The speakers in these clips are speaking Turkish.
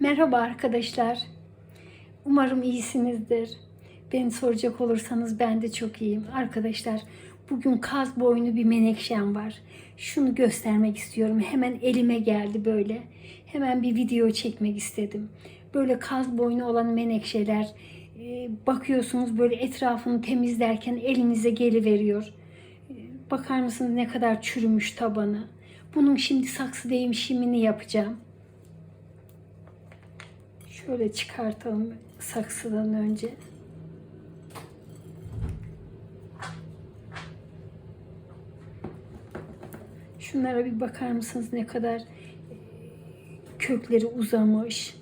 Merhaba arkadaşlar. Umarım iyisinizdir. Beni soracak olursanız ben de çok iyiyim. Arkadaşlar bugün kaz boynu bir menekşem var. Şunu göstermek istiyorum. Hemen elime geldi böyle. Hemen bir video çekmek istedim. Böyle kaz boynu olan menekşeler e, bakıyorsunuz böyle etrafını temizlerken elinize geliveriyor. E, Bakar mısınız ne kadar çürümüş tabanı. Bunun şimdi saksı değişimini yapacağım. Şöyle çıkartalım saksıdan önce. Şunlara bir bakar mısınız ne kadar e, kökleri uzamış.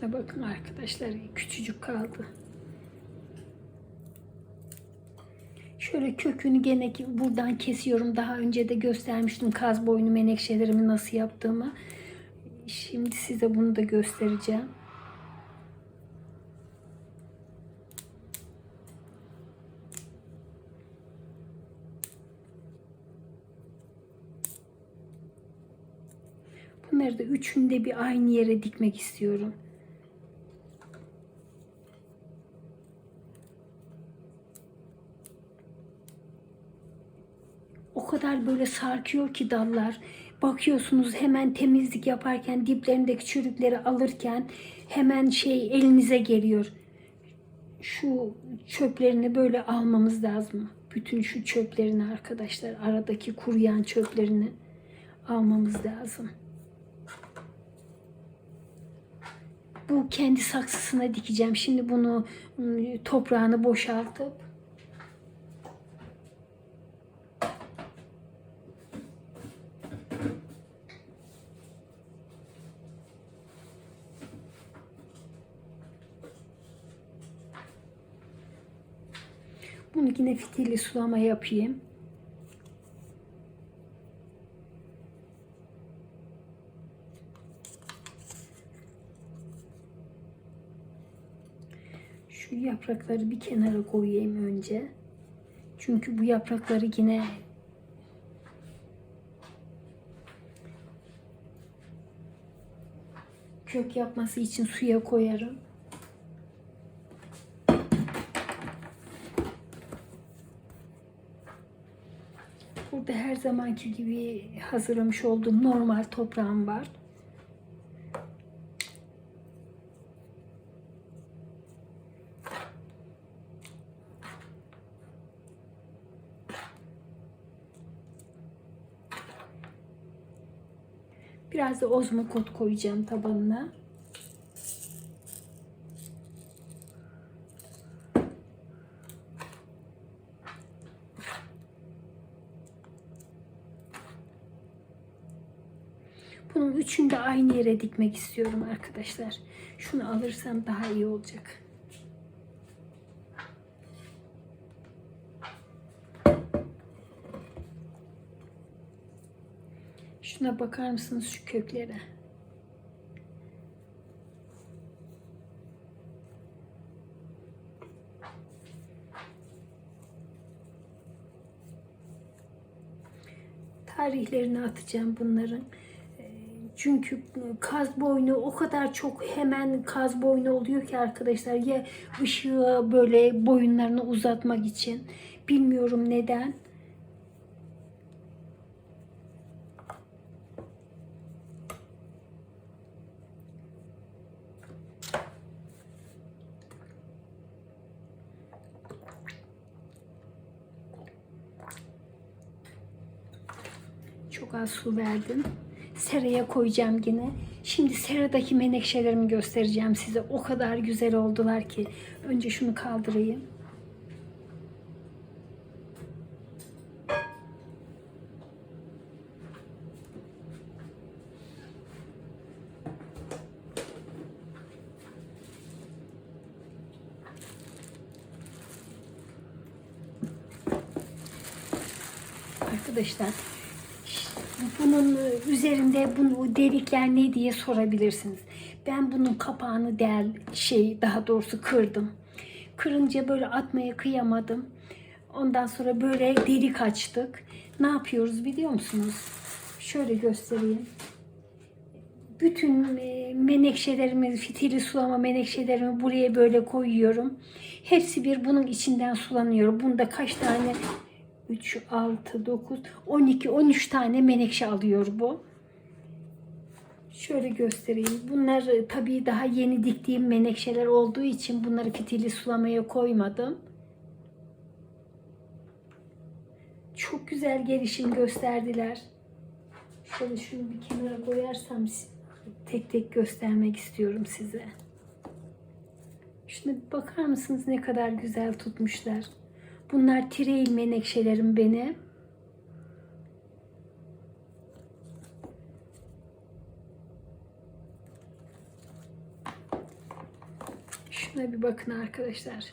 Şuna bakın arkadaşlar küçücük kaldı. Şöyle kökünü gene buradan kesiyorum. Daha önce de göstermiştim kaz boynu menekşelerimi nasıl yaptığımı. Şimdi size bunu da göstereceğim. Bunları da üçünü de bir aynı yere dikmek istiyorum. O kadar böyle sarkıyor ki dallar. Bakıyorsunuz hemen temizlik yaparken diplerindeki çürükleri alırken hemen şey elinize geliyor. Şu çöplerini böyle almamız lazım. Bütün şu çöplerini arkadaşlar aradaki kuruyan çöplerini almamız lazım. Bu kendi saksısına dikeceğim. Şimdi bunu ım, toprağını boşaltıp Bunu yine fitilli sulama yapayım. Şu yaprakları bir kenara koyayım önce. Çünkü bu yaprakları yine kök yapması için suya koyarım. Burada her zamanki gibi hazırlamış olduğum normal toprağım var. Biraz da ozmokot koyacağım tabanına. Bunun üçünü de aynı yere dikmek istiyorum arkadaşlar. Şunu alırsam daha iyi olacak. Şuna bakar mısınız şu köklere? Tarihlerini atacağım bunların. Çünkü kaz boynu o kadar çok hemen kaz boynu oluyor ki arkadaşlar ya ışığı böyle boyunlarını uzatmak için bilmiyorum neden. Çok az su verdim. Seraya koyacağım yine. Şimdi seradaki menekşelerimi göstereceğim size. O kadar güzel oldular ki. Önce şunu kaldırayım. Arkadaşlar bunun üzerinde bunu delikler ne diye sorabilirsiniz. Ben bunun kapağını del şey daha doğrusu kırdım. Kırınca böyle atmaya kıyamadım. Ondan sonra böyle delik açtık. Ne yapıyoruz biliyor musunuz? Şöyle göstereyim. Bütün e, menekşelerimi, fitili sulama menekşelerimi buraya böyle koyuyorum. Hepsi bir bunun içinden sulanıyor. Bunda kaç tane 3, 6, 9, 12, 13 tane menekşe alıyor bu. Şöyle göstereyim. Bunlar tabii daha yeni diktiğim menekşeler olduğu için bunları fitili sulamaya koymadım. Çok güzel gelişim gösterdiler. Şöyle şunu bir kenara koyarsam tek tek göstermek istiyorum size. Şuna bakar mısınız ne kadar güzel tutmuşlar. Bunlar tireyil menekşelerim benim. Şuna bir bakın arkadaşlar.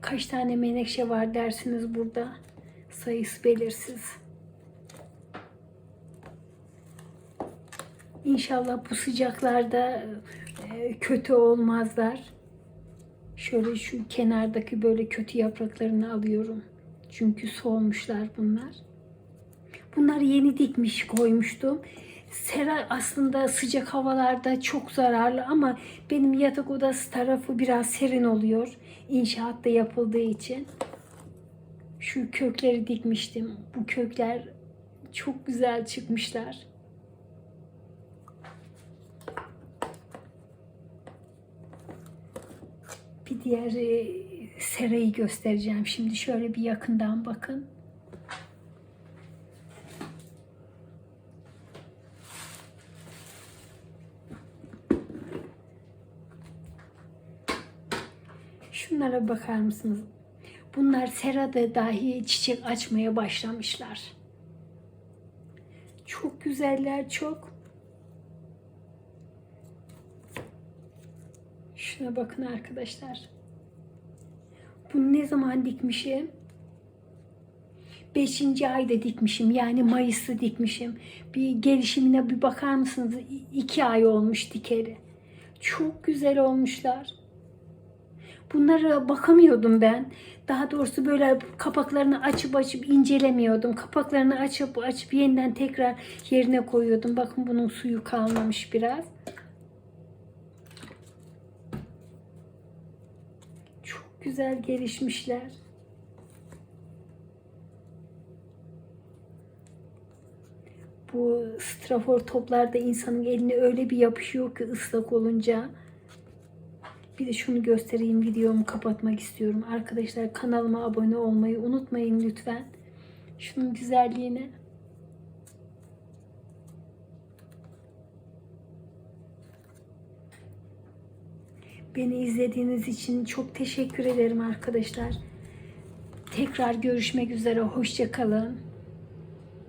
Kaç tane menekşe var dersiniz burada? Sayısı belirsiz. İnşallah bu sıcaklarda e, kötü olmazlar. Şöyle şu kenardaki böyle kötü yapraklarını alıyorum. Çünkü solmuşlar bunlar. Bunlar yeni dikmiş koymuştum. Sera aslında sıcak havalarda çok zararlı ama benim yatak odası tarafı biraz serin oluyor. İnşaatta yapıldığı için. Şu kökleri dikmiştim. Bu kökler çok güzel çıkmışlar. Bir diğer e, serayı göstereceğim. Şimdi şöyle bir yakından bakın. Şunlara bakar mısınız? Bunlar serada dahi çiçek açmaya başlamışlar. Çok güzeller, çok. Şuna bakın arkadaşlar. Bunu ne zaman dikmişim? Beşinci ayda dikmişim. Yani Mayıs'ta dikmişim. Bir gelişimine bir bakar mısınız? İki ay olmuş dikeli. Çok güzel olmuşlar. Bunlara bakamıyordum ben. Daha doğrusu böyle kapaklarını açıp açıp incelemiyordum. Kapaklarını açıp açıp yeniden tekrar yerine koyuyordum. Bakın bunun suyu kalmamış biraz. Çok güzel gelişmişler. Bu strafor toplarda insanın eline öyle bir yapışıyor ki ıslak olunca. Bir de şunu göstereyim videomu kapatmak istiyorum. Arkadaşlar kanalıma abone olmayı unutmayın lütfen. Şunun güzelliğine. Beni izlediğiniz için çok teşekkür ederim arkadaşlar. Tekrar görüşmek üzere. Hoşça kalın.